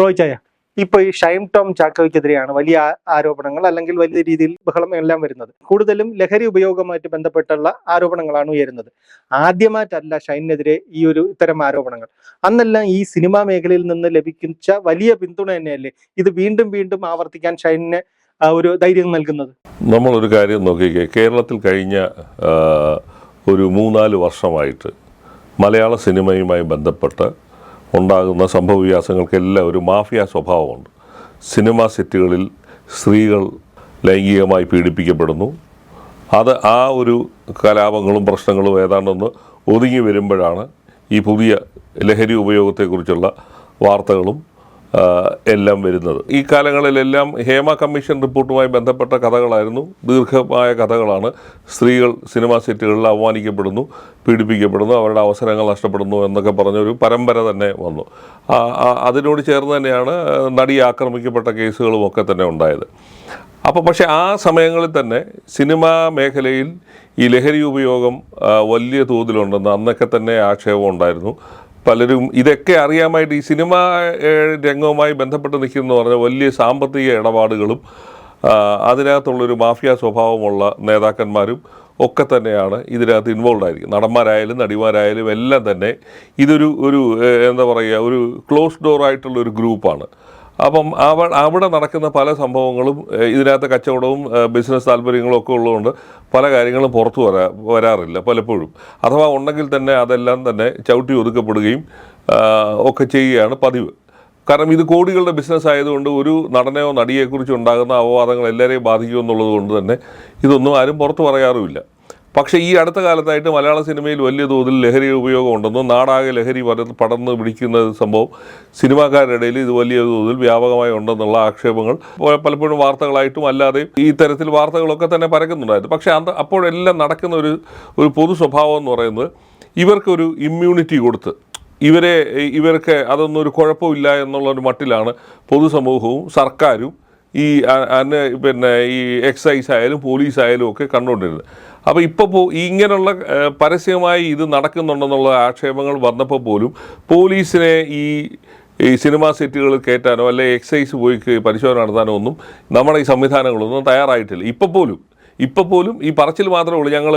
റോയ്ച്ചായ ഇപ്പൊ ഈ ഷൈം ടോം ചാക്കോയ്ക്കെതിരെയാണ് വലിയ ആരോപണങ്ങൾ അല്ലെങ്കിൽ വലിയ രീതിയിൽ ബഹളം എല്ലാം വരുന്നത്. കൂടുതലും ലഹരി ഉപയോഗവുമായിട്ട് ബന്ധപ്പെട്ടുള്ള ആരോപണങ്ങളാണ് ഉയരുന്നത്. ആദ്യമായിട്ടല്ല ഷൈനെതിരെ ഈ ഒരു ഇത്തരം ആരോപണങ്ങൾ. അന്നെല്ലാം ഈ സിനിമാ മേഖലയിൽ നിന്ന് ലഭിക്കുന്ന വലിയ പിന്തുണ തന്നെയല്ലേ ഇത് വീണ്ടും വീണ്ടും ആവർത്തിക്കാൻ ഷൈനിന് ഒരു ധൈര്യം നൽകുന്നത്? നമ്മളൊരു കാര്യം നോക്കിക്കേ. കേരളത്തിൽ കഴിഞ്ഞ ഒരു മൂന്നാൽ വർഷമായിട്ട് മലയാള സിനിമയുമായി ബന്ധപ്പെട്ട് ഉണ്ടാകുന്ന സംഭവവികാസങ്ങൾക്കെല്ലാം ഒരു മാഫിയ സ്വഭാവമുണ്ട്. സിനിമാ സെറ്റുകളിൽ സ്ത്രീകൾ ലൈംഗികമായി പീഡിപ്പിക്കപ്പെടുന്നു. അത് ആ ഒരു കലാപങ്ങളും പ്രശ്നങ്ങളും ഏതാണ്ടൊന്ന് ഒതുങ്ങി വരുമ്പോഴാണ് ഈ പുതിയ ലഹരി ഉപയോഗത്തെക്കുറിച്ചുള്ള വാർത്തകളും എല്ലാം വരുന്നത്. ഈ കാലങ്ങളിലെല്ലാം ഹേമ കമ്മീഷൻ റിപ്പോർട്ടുമായി ബന്ധപ്പെട്ട കഥകളായിരുന്നു. ദീർഘമായ കഥകളാണ്. സ്ത്രീകൾ സിനിമാ സെറ്റുകളിൽ അവമാനിക്കപ്പെടുന്നു പീഡിപ്പിക്കപ്പെടുന്നു അവരുടെ അവസരങ്ങൾ നഷ്ടപ്പെടുന്നു എന്നൊക്കെ പറഞ്ഞൊരു പരമ്പര തന്നെ വന്നു. അതിനോട് ചേർന്ന് തന്നെയാണ് നടി ആക്രമിക്കപ്പെട്ട കേസുകളും ഒക്കെ തന്നെ ഉണ്ടായത്. അപ്പോൾ പക്ഷേ ആ സമയങ്ങളിൽ തന്നെ സിനിമാ മേഖലയിൽ ഈ ലഹരി ഉപയോഗം വലിയ തോതിലുണ്ടെന്ന് അന്നൊക്കെ തന്നെ ആക്ഷേപം ഉണ്ടായിരുന്നു. പലരും ഇതൊക്കെ അറിയാമായിട്ട് ഈ സിനിമ രംഗവുമായി ബന്ധപ്പെട്ട് നിൽക്കുന്നു പറഞ്ഞാൽ വലിയ സാമ്പത്തിക ഇടപാടുകളും അതിനകത്തുള്ളൊരു മാഫിയ സ്വഭാവമുള്ള നേതാക്കന്മാരും ഒക്കെ തന്നെയാണ് ഇതിനകത്ത് ഇൻവോൾവ് ആയിരിക്കും നടന്മാരായാലും നടിമാരായാലും എല്ലാം തന്നെ ഇതൊരു ഒരു എന്താ പറയുക ഒരു ക്ലോസ് ഡോർ ആയിട്ടുള്ള ഒരു ഗ്രൂപ്പാണ്. അപ്പം അവ അവിടെ നടക്കുന്ന പല സംഭവങ്ങളും ഇതിനകത്ത് കച്ചവടവും ബിസിനസ് താല്പര്യങ്ങളും ഒക്കെ ഉള്ളതുകൊണ്ട് പല കാര്യങ്ങളും പുറത്തു വരാ വരാറില്ല പലപ്പോഴും. അഥവാ ഉണ്ടെങ്കിൽ തന്നെ അതെല്ലാം തന്നെ ചവിട്ടി ഒതുക്കപ്പെടുകയും ഒക്കെ ചെയ്യുകയാണ് പതിവ്. കാരണം ഇത് കോടികളുടെ ബിസിനസ് ആയതുകൊണ്ട് ഒരു നടനെയോ നടിയെക്കുറിച്ച് ഉണ്ടാകുന്ന അപവാദങ്ങൾ എല്ലാവരെയും ബാധിക്കുമെന്നുള്ളത് കൊണ്ട് തന്നെ ഇതൊന്നും ആരും പുറത്തു പറയാറുമില്ല. പക്ഷേ ഈ അടുത്ത കാലത്തായിട്ട് മലയാള സിനിമയിൽ വലിയ തോതിൽ ലഹരി ഉപയോഗം ഉണ്ടെന്നും നാടാകെ ലഹരി പടർന്ന് പിടിക്കുന്ന സംഭവം സിനിമാക്കാരുടെ ഇടയിൽ ഇത് വലിയ തോതിൽ വ്യാപകമായി ഉണ്ടെന്നുള്ള ആക്ഷേപങ്ങൾ പലപ്പോഴും വാർത്തകളായിട്ടും അല്ലാതെ ഈ തരത്തിൽ വാർത്തകളൊക്കെ തന്നെ പരക്കുന്നുണ്ടായിരുന്നു. പക്ഷേ അത് അപ്പോഴെല്ലാം നടക്കുന്ന ഒരു ഒരു പൊതു സ്വഭാവം എന്ന് പറയുന്നത് ഇവർക്കൊരു ഇമ്മ്യൂണിറ്റി കൊടുത്ത് ഇവരെ ഇവർക്ക് അതൊന്നും ഒരു കുഴപ്പമില്ല എന്നുള്ള ഒരു മട്ടിലാണ് പൊതുസമൂഹവും സർക്കാരും ഈ അ- പിന്നെ ഈ എക്സൈസ് ആയാലും പോലീസ് ആയാലും ഒക്കെ കണ്ടുകൊണ്ടിരുന്നത്. അപ്പോൾ ഇപ്പോൾ ഇങ്ങനെയുള്ള പരസ്യമായി ഇത് നടക്കുന്നുണ്ടെന്നുള്ള ആക്ഷേപങ്ങൾ വന്നപ്പോൾ പോലും പോലീസിനെ ഈ ഈ സിനിമാ സെറ്റുകൾ കയറ്റാനോ അല്ലെങ്കിൽ എക്സൈസ് പോയി പരിശോധന നടത്താനോ ഒന്നും നമ്മുടെ ഈ സംവിധാനങ്ങളൊന്നും തയ്യാറായിട്ടില്ല. ഇപ്പോൾ പോലും ഇപ്പോൾ പോലും ഈ പറച്ചിൽ മാത്രമേ ഉള്ളൂ. ഞങ്ങൾ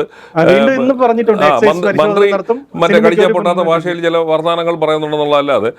എക്സൈസ് മന്ത്രി. മറ്റേ കടിച്ചാൽ പൊട്ടാത്ത ഭാഷയിൽ ചില വർത്തമാനങ്ങൾ പറയുന്നുണ്ടെന്നുള്ളതല്ലാതെ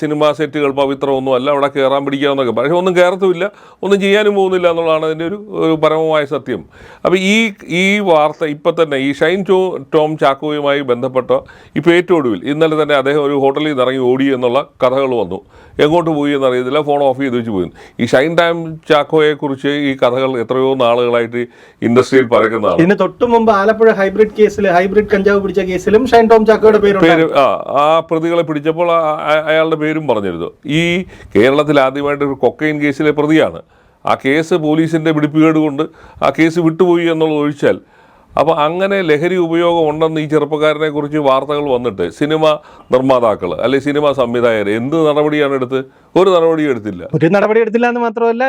സിനിമാ സെറ്റുകൾ പവിത്രമൊന്നും അല്ല അവിടെ കയറാൻ പിടിക്കാമെന്നൊക്കെ പക്ഷേ ഒന്നും കയറത്തുമില്ല ഒന്നും ചെയ്യാനും പോകുന്നില്ല എന്നുള്ളതാണ് അതിന്റെ ഒരു ഒരു പരമമായ സത്യം. അപ്പോൾ ഈ ഈ വാർത്ത ഇപ്പം തന്നെ ഈ ഷൈൻ ടോ ടോം ചാക്കോയുമായി ബന്ധപ്പെട്ട ഇപ്പോൾ ഏറ്റവും ഒടുവിൽ ഇന്നലെ തന്നെ അദ്ദേഹം ഒരു ഹോട്ടലിൽ നിന്ന് ഇറങ്ങി ഓടി എന്നുള്ള കഥകൾ വന്നു. എങ്ങോട്ട് പോയി എന്നറിയത്തില്ല ഫോൺ ഓഫ് ചെയ്ത് വെച്ച് പോയി. ഈ ഷൈൻ ടൈം ചാക്കോയെ കുറിച്ച് ഈ കഥകൾ എത്രയോ നാളുകളായിട്ട് ഇൻഡസ്ട്രിയിൽ പറയുന്നതാണ് ഇതിന് തൊട്ടു മുമ്പ് ആലപ്പുഴ ഹൈബ്രിഡ് കേസിൽ ഹൈബ്രിഡ് കഞ്ചാവ് പിടിച്ച കേസിലും ഷൈൻ ടോം ചാക്കോയുടെ പേര് ആ പ്രതികളെ പിടിച്ചപ്പോൾ അയാളുടെ പേരും പറഞ്ഞിരുന്നു. ഈ കേരളത്തിൽ ആദ്യമായിട്ട് ഒരു കൊക്കൈൻ കേസിലെ പ്രതിയാണ്. ആ കേസ് പോലീസിന്റെ പിടിപ്പുകേട് കൊണ്ട് ആ കേസ് വിട്ടുപോയി എന്നുള്ളത് ഒഴിച്ചാൽ. അപ്പോൾ അങ്ങനെ ലഹരി ഉപയോഗം ഉണ്ടെന്ന് ഈ ചെറുപ്പക്കാരനെ കുറിച്ച് വാർത്തകൾ വന്നിട്ട് സിനിമ നിർമ്മാതാക്കൾ അല്ലെ സിനിമ സംവിധായകർ എന്ത് നടപടിയാണ് എടുത്ത്? ഒരു നടപടിയും എടുത്തില്ല. ഒരു നടപടി എടുത്തില്ല എന്ന് മാത്രമല്ല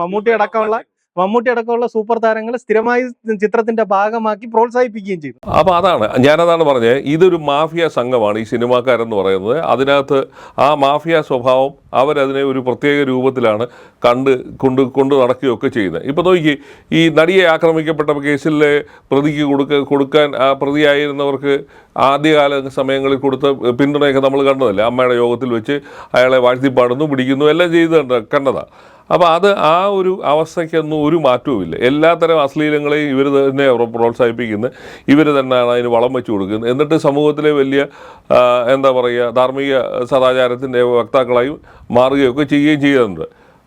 മമ്മൂട്ടി അടക്കമുള്ള മമ്മൂട്ടി അടക്കമുള്ള സൂപ്പർ താരങ്ങൾ സ്ഥിരമായി ചിത്രത്തിന്റെ ഭാഗമാക്കി പ്രോത്സാഹിപ്പിക്കുകയും ചെയ്തു. അപ്പോൾ അതാണ് ഞാനതാണ് പറഞ്ഞത് ഇതൊരു മാഫിയ സംഘമാണ് ഈ സിനിമാക്കാരെന്ന് പറയുന്നത്. അതിനകത്ത് ആ മാഫിയ സ്വഭാവം അവരതിനെ ഒരു പ്രത്യേക രൂപത്തിലാണ് കണ്ട് കൊണ്ട് കൊണ്ട് നടക്കുകയൊക്കെ ചെയ്യുന്നത്. ഇപ്പോൾ നോക്കി ഈ നടിയെ ആക്രമിക്കപ്പെട്ട കേസിലെ പ്രതിക്ക് കൊടുക്ക കൊടുക്കാൻ ആ പ്രതിയായിരുന്നവർക്ക് ആദ്യകാല സമയങ്ങളിൽ കൊടുത്ത പിന്തുണയൊക്കെ നമ്മൾ കണ്ടതല്ലേ? അമ്മയുടെ യോഗത്തിൽ വെച്ച് അയാളെ വാഴ്ത്തിപ്പാടുന്നു പിടിക്കുന്നു എല്ലാം ചെയ്ത് കണ്ട- കണ്ടതാണ് അപ്പോൾ അത് ആ ഒരു അവസ്ഥയ്ക്കൊന്നും ഒരു മാറ്റവുമില്ല. എല്ലാത്തരം അശ്ലീലങ്ങളെയും ഇവർ തന്നെ പ്ര- പ്രോത്സാഹിപ്പിക്കുന്നത് ഇവർ തന്നെയാണ് അതിന് വളം വെച്ചു കൊടുക്കുന്നത്. എന്നിട്ട് സമൂഹത്തിലെ വലിയ എന്താ പറയുക ധാർമ്മിക സദാചാരത്തിന്റെ വക്താക്കളായി മാറുകയൊക്കെ ചെയ്യുകയും ചെയ്യുന്നുണ്ട്.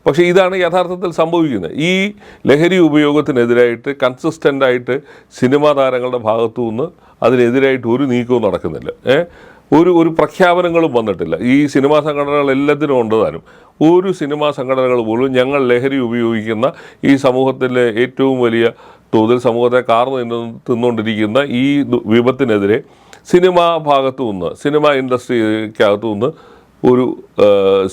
പക്ഷേ ഇതാണ് യഥാർത്ഥത്തിൽ സംഭവിക്കുന്നത്. ഈ ലഹരി ഉപയോഗത്തിനെതിരായിട്ട് കൺസിസ്റ്റന്റായിട്ട് സിനിമാ താരങ്ങളുടെ ഭാഗത്തു നിന്ന് അതിനെതിരായിട്ട് ഒരു നീക്കവും നടക്കുന്നില്ല. ഏ? ഒരു ഒരു പ്രഖ്യാപനങ്ങളും വന്നിട്ടില്ല. ഈ സിനിമാ സംഘടനകൾ എല്ലാത്തിനും ഉണ്ട് താനും. ഒരു സിനിമാ സംഘടനകൾ പോലും ഞങ്ങൾ ലഹരി ഉപയോഗിക്കുന്ന ഈ സമൂഹത്തിലെ ഏറ്റവും വലിയ തോതിൽ സമൂഹത്തെ കാർന്നു തിന്നു തിന്നുകൊണ്ടിരിക്കുന്ന ഈ വിപത്തിനെതിരെ സിനിമാ ഭാഗത്തു നിന്ന് സിനിമാ ഇൻഡസ്ട്രിക്കകത്തു നിന്ന് ഒരു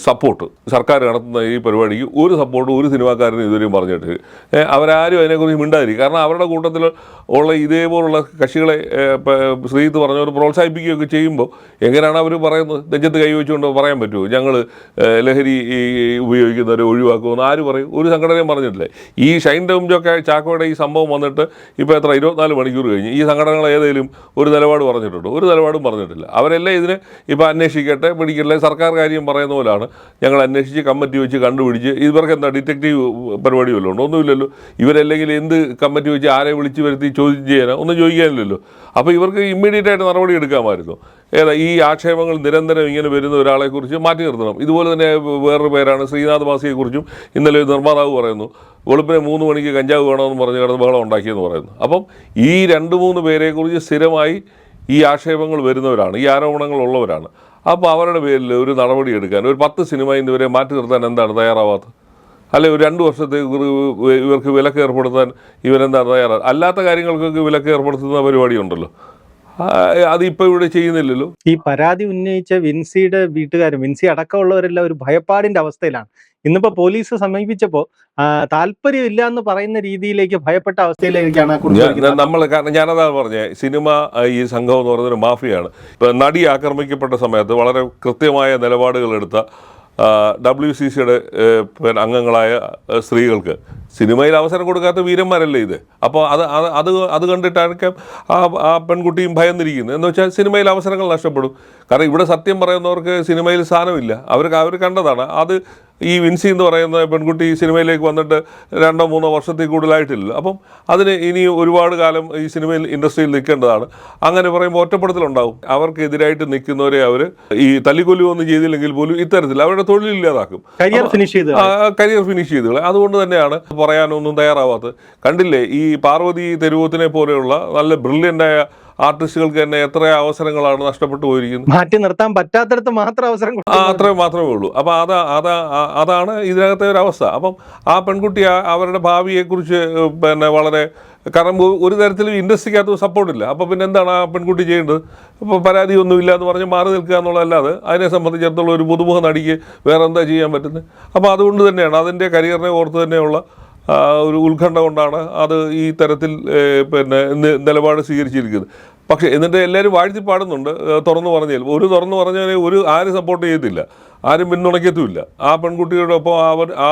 സപ്പോർട്ട് സർക്കാർ നടത്തുന്ന ഈ പരിപാടിക്ക് ഒരു സപ്പോർട്ട് ഒരു സിനിമാക്കാരനും ഇതുവരെയും പറഞ്ഞിട്ട് അവരാരും അതിനെക്കുറിച്ച് മിണ്ടാതിരിക്കും. കാരണം അവരുടെ കൂട്ടത്തിൽ ഉള്ള ഇതേപോലുള്ള കക്ഷികളെ ശ്രീത്ത് പറഞ്ഞവർ പ്രോത്സാഹിപ്പിക്കുകയൊക്കെ ചെയ്യുമ്പോൾ എങ്ങനെയാണ് അവർ പറയുന്നത്? നെഞ്ചത്ത് കൈവച്ചുകൊണ്ട് പറയാൻ പറ്റുമോ? ഞങ്ങൾ ലഹരി ഉപയോഗിക്കുന്നവരെ ഒഴിവാക്കുമെന്ന് ആര് പറയും? ഒരു സംഘടനയും പറഞ്ഞിട്ടില്ല. ഈ ഷൈൻ ടോംജൊക്കെ ചാക്കോയുടെ ഈ സംഭവം വന്നിട്ട് ഇപ്പോൾ എത്ര ഇരുപത്തിനാല് മണിക്കൂർ കഴിഞ്ഞ് ഈ സംഘടനകൾ ഏതെങ്കിലും ഒരു നിലപാട് പറഞ്ഞിട്ടുണ്ടോ? ഒരു നിലപാടും പറഞ്ഞിട്ടില്ല. അവരെല്ലാം ഇതിനെ ഇപ്പോൾ അന്വേഷിക്കട്ടെ പിടിക്കട്ടെ സർക്കാർ കാര്യം പറയുന്ന പോലാണ്. ഞങ്ങൾ അന്വേഷിച്ച് കമ്മിറ്റി വെച്ച് കണ്ടുപിടിച്ച് ഇവർക്ക് എന്താ ഡിറ്റക്റ്റീവ് പരിപാടി വല്ലതും ഉണ്ടോ? ഒന്നുമില്ലല്ലോ. ഇവരല്ലെങ്കിൽ എന്ത് കമ്മിറ്റി വെച്ച് ആരെ വിളിച്ച് വരുത്തി ചോദ്യം ചെയ്യാനോ? ഒന്നും ചോദിക്കാനില്ലല്ലോ. അപ്പോൾ ഇവർക്ക് ഇമ്മീഡിയറ്റ് ആയിട്ട് നടപടി എടുക്കാമായിരുന്നു. ഏതാ ഈ ആക്ഷേപങ്ങൾ നിരന്തരം ഇങ്ങനെ വരുന്ന ഒരാളെക്കുറിച്ച് മാറ്റി നിർത്തണം. ഇതുപോലെ തന്നെ വേറൊരു പേരാണ് ശ്രീനാഥ് മാസിയെക്കുറിച്ചും ഇന്നലെ നിർമ്മാതാവ് പറയുന്നു. വെളുപ്പിനെ മൂന്ന് മണിക്ക് കഞ്ചാവ് വേണമെന്ന് പറഞ്ഞ് കിടന്ന് ബഹളം ഉണ്ടാക്കിയെന്ന് പറയുന്നു. അപ്പം ഈ രണ്ട് മൂന്ന് പേരെക്കുറിച്ച് സ്ഥിരമായി ഈ ആക്ഷേപങ്ങൾ വരുന്നവരാണ്. ഈ ആരോപണങ്ങൾ ഉള്ളവരാണ്. അപ്പോൾ അവരുടെ പേരിൽ ഒരു നടപടി എടുക്കാൻ ഒരു പത്ത് സിനിമ ഇന്നുവരെ മാറ്റി നിർത്താൻ എന്താണ് തയ്യാറാവാത്തത്? അല്ലെ ഒരു രണ്ട് വർഷത്തേക്ക് ഇവർക്ക് വിലക്ക് ഏർപ്പെടുത്താൻ ഇവരെന്താണ് തയ്യാറാ? അല്ലാത്ത കാര്യങ്ങൾക്കൊക്കെ വിലക്ക് ഏർപ്പെടുത്തുന്ന പരിപാടി ഉണ്ടല്ലോ. ആ, അതിപ്പോൾ ഇവിടെ ചെയ്യുന്നില്ലല്ലോ. ഈ പരാതി ഉന്നയിച്ച വിൻസിയുടെ വീട്ടുകാരും വിൻസി അടക്കമുള്ളവരെല്ലാം ഒരു ഭയപ്പാടിന്റെ അവസ്ഥയിലാണ്. ഇന്നിപ്പോ പോലീസ് സമീപിച്ചപ്പോ താല്പര്യമില്ല എന്ന് പറയുന്ന രീതിയിലേക്ക് ഭയപ്പെട്ട അവസ്ഥയിലേക്കാണ് നമ്മൾ കാരണം ഞാനതാണ് പറഞ്ഞത് സിനിമ ഈ സംഘം എന്ന് പറയുന്നത് മാഫിയാണ്. ഇപ്പൊ നടി ആക്രമിക്കപ്പെട്ട സമയത്ത് വളരെ കൃത്യമായ നിലപാടുകൾ എടുത്ത ഡബ്ല്യു സി സിയുടെ അംഗങ്ങളായ സ്ത്രീകൾക്ക് സിനിമയിൽ അവസരം കൊടുക്കാത്ത വീരന്മാരല്ലേ ഇത്? അപ്പോൾ അത് അത് അത് അത് കണ്ടിട്ടായിരിക്കാം ആ ആ പെൺകുട്ടിയും ഭയന്നിരിക്കുന്നത്. എന്ന് വെച്ചാൽ സിനിമയിൽ അവസരങ്ങൾ നഷ്ടപ്പെടും. കാരണം ഇവിടെ സത്യം പറയുന്നവർക്ക് സിനിമയിൽ സ്ഥാനമില്ല. അവർക്ക് അവർ കണ്ടതാണ്. അത് ഈ വിൻസി എന്ന് പറയുന്ന പെൺകുട്ടി ഈ സിനിമയിലേക്ക് വന്നിട്ട് രണ്ടോ മൂന്നോ വർഷത്തിൽ കൂടുതലായിട്ടില്ല. അപ്പം അതിന് ഇനി ഒരുപാട് കാലം ഈ സിനിമയിൽ ഇൻഡസ്ട്രിയിൽ നിൽക്കേണ്ടതാണ്. അങ്ങനെ പറയുമ്പോൾ ഒറ്റപ്പെടുത്തലുണ്ടാവും. അവർക്കെതിരായിട്ട് നിൽക്കുന്നവരെ അവർ ഈ തല്ലിക്കൊല്ലുകയൊന്നും ചെയ്തില്ലെങ്കിൽ പോലും ഇത്തരത്തിൽ അവരുടെ തൊഴിലില്ലാതാക്കും. കരിയർ ഫിനിഷ് ചെയ്ത് കരിയർ ഫിനിഷ് ചെയ്തു അതുകൊണ്ട് തന്നെയാണ് പറയാനൊന്നും തയ്യാറാവാത്തത്. കണ്ടില്ലേ ഈ പാർവതി തെരുവത്തിനെ പോലെയുള്ള നല്ല ബ്രില്യന്റായ ആർട്ടിസ്റ്റുകൾക്ക് തന്നെ എത്ര അവസരങ്ങളാണ് നഷ്ടപ്പെട്ടു പോയിരിക്കുന്നത്? മാറ്റി നിർത്താൻ പറ്റാത്തടത്ത് മാത്രം അവസരം അത്രയും മാത്രമേ ഉള്ളൂ. അപ്പോൾ അതാ അതാ അതാണ് ഇതിനകത്തെ ഒരു അവസ്ഥ. അപ്പം ആ പെൺകുട്ടി അവരുടെ ഭാവിയെക്കുറിച്ച് പിന്നെ വളരെ കാരണം ഒരു തരത്തിലും ഇൻഡസ്ട്രിക്കകത്ത് സപ്പോർട്ടില്ല അപ്പോൾ പിന്നെ എന്താണ് ആ പെൺകുട്ടി ചെയ്യേണ്ടത്? ഇപ്പോൾ പരാതി ഒന്നുമില്ല എന്ന് പറഞ്ഞ് മാറി നിൽക്കുക എന്നുള്ളതല്ലാതെ അതിനെ സംബന്ധിച്ചിടത്തോളം ഒരു പുതുമുഖ നടിക്ക് വേറെ എന്താ ചെയ്യാൻ പറ്റുന്നത്? അപ്പോൾ അതുകൊണ്ട് തന്നെയാണ് അതിന്റെ കരിയറിനെ ഓർത്ത് തന്നെയുള്ള ഒരു ഉത്കണ്ഠ കൊണ്ടാണ് അത് ഈ തരത്തിൽ പിന്നെ നിലപാട് സ്വീകരിച്ചിരിക്കുന്നത്. പക്ഷേ എന്നിട്ട് എല്ലാവരും വാഴ്ത്തി പാടുന്നുണ്ട്. തുറന്നു പറഞ്ഞാൽ. ഒരു തുറന്നു പറഞ്ഞാൽ ഒരു ആരും സപ്പോർട്ട് ചെയ്യത്തില്ല. ആരും പിന്തുണയ്ക്കത്തുമില്ല. ആ പെൺകുട്ടിയോടൊപ്പം അവർ ആ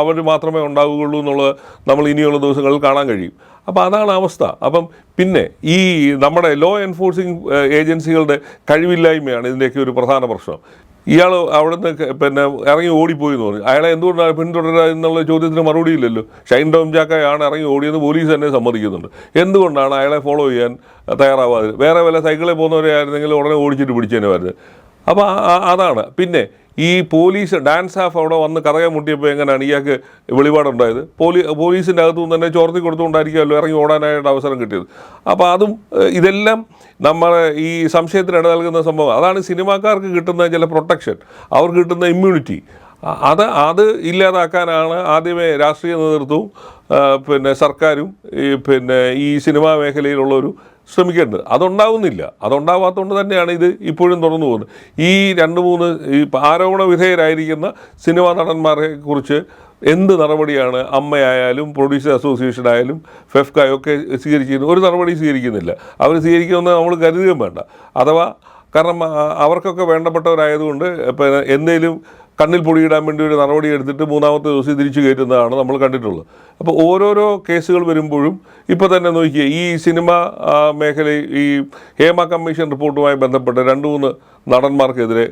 അവർ മാത്രമേ ഉണ്ടാവുകയുള്ളൂ എന്നുള്ളത് നമ്മൾ ഇനിയുള്ള ദിവസങ്ങളിൽ കാണാൻ കഴിയും. അപ്പോൾ അതാണ് അവസ്ഥ. അപ്പം പിന്നെ ഈ നമ്മുടെ ലോ എൻഫോഴ്സിങ് ഏജൻസികളുടെ കഴിവില്ലായ്മയാണ് ഇതിന്റെയൊക്കെ ഒരു പ്രധാന പ്രശ്നം. ഇയാൾ അവിടുന്ന് നിന്ന് പിന്നെ ഇറങ്ങി ഓടിപ്പോയി എന്ന് പറഞ്ഞു. അയാളെ എന്തുകൊണ്ടാണ് പിന്തുടരുക എന്നുള്ള ചോദ്യത്തിന് മറുപടി ഇല്ലല്ലോ. ഷൈൻ ടോം ജാക്കയാണ് ഇറങ്ങി ഓടിയെന്ന് പോലീസ് തന്നെ സമ്മതിക്കുന്നുണ്ട്. എന്തുകൊണ്ടാണ് അയാളെ ഫോളോ ചെയ്യാൻ തയ്യാറാവാതെ? വേറെ വല്ല സൈക്കിളിൽ പോകുന്നവരെ ആയിരുന്നെങ്കിൽ ഉടനെ ഓടിച്ചിട്ട് പിടിച്ചേനുമായിരുന്നു അപ്പോൾ അതാണ്. പിന്നെ ഈ പോലീസ് ഡാൻസ് ഹാഫ് അവിടെ വന്ന് കറകെ മുട്ടിയപ്പോൾ എങ്ങനെയാണ് ഇയാൾക്ക് വെളിപാടുണ്ടായത്? പോലീ പോലീസിന്റെ അകത്തു നിന്ന് തന്നെ ചോർത്തി കൊടുത്തുകൊണ്ടായിരിക്കുമല്ലോ ഇറങ്ങി ഓടാനായിട്ട് അവസരം കിട്ടിയത്. അപ്പോൾ അതും ഇതെല്ലാം നമ്മൾ ഈ സംശയത്തിന് ഇട നൽകുന്ന സംഭവം അതാണ് സിനിമാക്കാർക്ക് കിട്ടുന്ന ചില പ്രൊട്ടക്ഷൻ. അവർക്ക് കിട്ടുന്ന ഇമ്മ്യൂണിറ്റി. അത് അത് ഇല്ലാതാക്കാനാണ് ആദ്യമേ രാഷ്ട്രീയ നേതൃത്വവും പിന്നെ സർക്കാരും പിന്നെ ഈ സിനിമാ മേഖലയിലുള്ളൊരു ശ്രമിക്കേണ്ടത്. അതുണ്ടാവുന്നില്ല. അതുണ്ടാവാത്തതുകൊണ്ട് തന്നെയാണ് ഇത് ഇപ്പോഴും തുറന്നു പോകുന്നത്. ഈ രണ്ട് മൂന്ന് ഈ ആരോപണ വിധേയരായിരിക്കുന്ന സിനിമാ നടന്മാരെ കുറിച്ച് എന്ത് നടപടിയാണ് അമ്മയായാലും പ്രൊഡ്യൂസർ അസോസിയേഷൻ ആയാലും ഫെഫ്കായൊക്കെ സ്വീകരിച്ചിരുന്നു. ഒരു നടപടി സ്വീകരിക്കുന്നില്ല. അവർ സ്വീകരിക്കുമെന്ന് നമ്മൾ കരുതുകയും വേണ്ട. അഥവാ കാരണം അവർക്കൊക്കെ വേണ്ടപ്പെട്ടവരായതുകൊണ്ട് ഇപ്പം എന്തെങ്കിലും കണ്ണിൽ പൊടിയിടാൻ വേണ്ടി ഒരു നടപടി എടുത്തിട്ട് മൂന്നാമത്തെ ദിവസം തിരിച്ചു കയറ്റുന്നതാണ് നമ്മൾ കണ്ടിട്ടുള്ളത്. അപ്പോൾ ഓരോരോ കേസുകൾ വരുമ്പോഴും ഇപ്പോൾ തന്നെ നോക്കിയേ ഈ സിനിമ മേഖല ഈ ഹേമ കമ്മീഷൻ റിപ്പോർട്ടുമായി ബന്ധപ്പെട്ട് രണ്ട് മൂന്ന് നടന്മാർക്കെതിരെ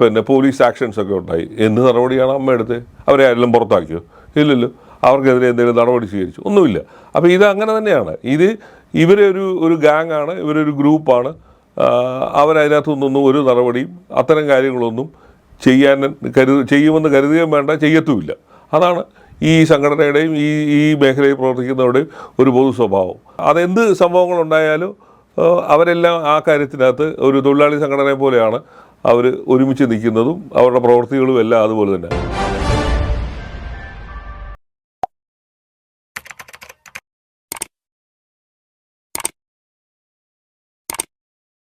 പിന്നെ പോലീസ് ആക്ഷൻസ് ഒക്കെ ഉണ്ടായി. എന്ത് നടപടിയാണ് അമ്മ എടുത്ത്? അവരെ ആരെല്ലാം പുറത്താക്കിയോ? ഇല്ലല്ലോ. അവർക്കെതിരെ എന്തെങ്കിലും നടപടി സ്വീകരിച്ചു? ഒന്നുമില്ല. അപ്പോൾ ഇത് അങ്ങനെ തന്നെയാണ്. ഇത് ഇവരെ ഒരു ഗാങ് ആണ് ഇവരൊരു ഗ്രൂപ്പാണ് അവരതിനകത്തുനിന്നൊന്നും ഒരു നടപടിയും അത്തരം കാര്യങ്ങളൊന്നും ചെയ്യാൻ കരു ചെയ്യുമെന്ന് കരുതുകയും വേണ്ട ചെയ്യത്തുമില്ല. അതാണ് ഈ സംഘടനയുടെയും ഈ ഈ മേഖലയിൽ പ്രവർത്തിക്കുന്നവരുടെയും ഒരു പൊതു സ്വഭാവം. അതെന്ത് സംഭവങ്ങളുണ്ടായാലും അവരെല്ലാം ആ കാര്യത്തിനകത്ത് ഒരു തൊഴിലാളി സംഘടനയെ പോലെയാണ് അവർ ഒരുമിച്ച് നിൽക്കുന്നതും അവരുടെ പ്രവൃത്തികളും എല്ലാം അതുപോലെ തന്നെ.